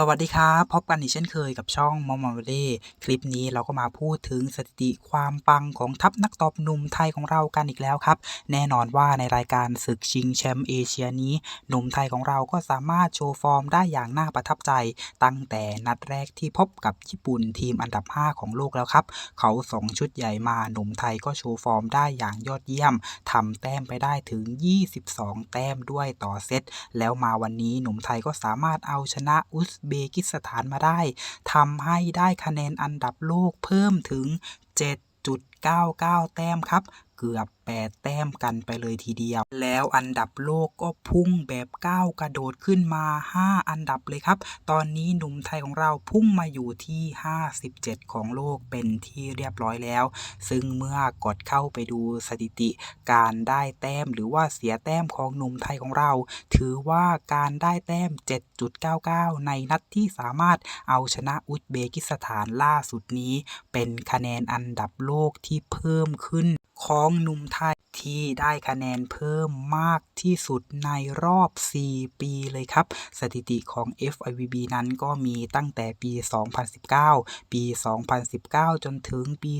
สวัสดีครับ พบกันอีกเช่นเคยกับช่องมอมมาเล่คลิปนี้เราก็มาพูดถึงสถิติความปังของทัพนักตบหนุ่มไทยของเรากันอีกแล้วครับ แน่นอนว่าในรายการศึกชิงแชมป์เอเชียนี้ หนุ่มไทยของเราก็สามารถโชว์ฟอร์มได้อย่างน่าประทับใจ ตั้งแต่นัดแรกที่พบกับญี่ปุ่นทีมอันดับ 5 ของโลกแล้วครับ เขาส่งชุดใหญ่มาหนุ่มไทยก็โชว์ฟอร์มได้อย่างยอดเยี่ยมทำแต้มไปได้ถึง 22 แต้มด้วยต่อเซตแล้วมาวันนี้หนุ่มไทยก็สามารถเอาชนะอุซเเบกิสถานมาได้ทำให้ได้คะแนนอันดับโลกเพิ่มถึง 99 แต้มครับ เกือบ 8 แต้มกันไปเลยทีเดียว แล้วอันดับโลกก็พุ่งแบบก้าวกระโดดขึ้นมา 5 อันดับเลยครับ ตอนนี้หนุ่มไทยของเราพุ่งมาอยู่ที่ 57 ของโลกเป็นที่เรียบร้อยแล้ว ซึ่งเมื่อกดเข้าไปดูสถิติ การได้แต้มหรือว่าเสียแต้มของหนุ่มไทยของเรา ถือว่าการได้แต้ม 7.99 ในนัดที่สามารถเอาชนะอุซเบกิสถานล่าสุดนี้ เป็นคะแนนอันดับโลกที่เพิ่มขึ้นของหนุ่มไทย ที่ได้คะแนนเพิ่มมากที่สุดในรอบ 4 ปีเลยครับ สถิติของ FIVB นั้นก็มีตั้งแต่ปี 2019 ปี 2019 จนถึงปี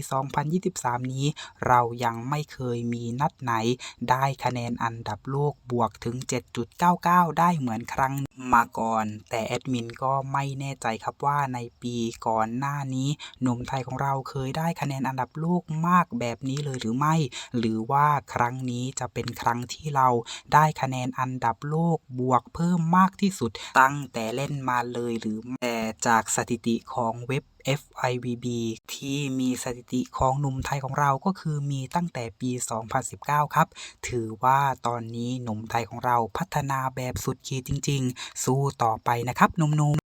2023 นี้ เรายังไม่เคยมีนัดไหน ได้คะแนนอันดับโลกบวกถึง 7.99 ได้เหมือนครั้งมาก่อน แต่แอดมินก็ไม่แน่ใจครับว่าในปีก่อนหน้านี้หนุ่มไทยของเราเคยได้คะแนนอันดับโลกมากแบบนี้เลยหรือไม่ หรือว่าครั้งนี้จะเป็นครั้งที่เราได้คะแนนอันดับโลกบวกเพิ่มมากที่สุดตั้งแต่เล่นมาเลยหรือแต่จากสถิติของเว็บ FIVB ที่มีสถิติของหนุ่มไทยของเราก็คือมีตั้งแต่ปี 2019 ครับ ถือว่าตอนนี้หนุ่มไทยของเราพัฒนาแบบสุดขีดจริง ๆ สู้ต่อไปนะครับหนุ่มๆ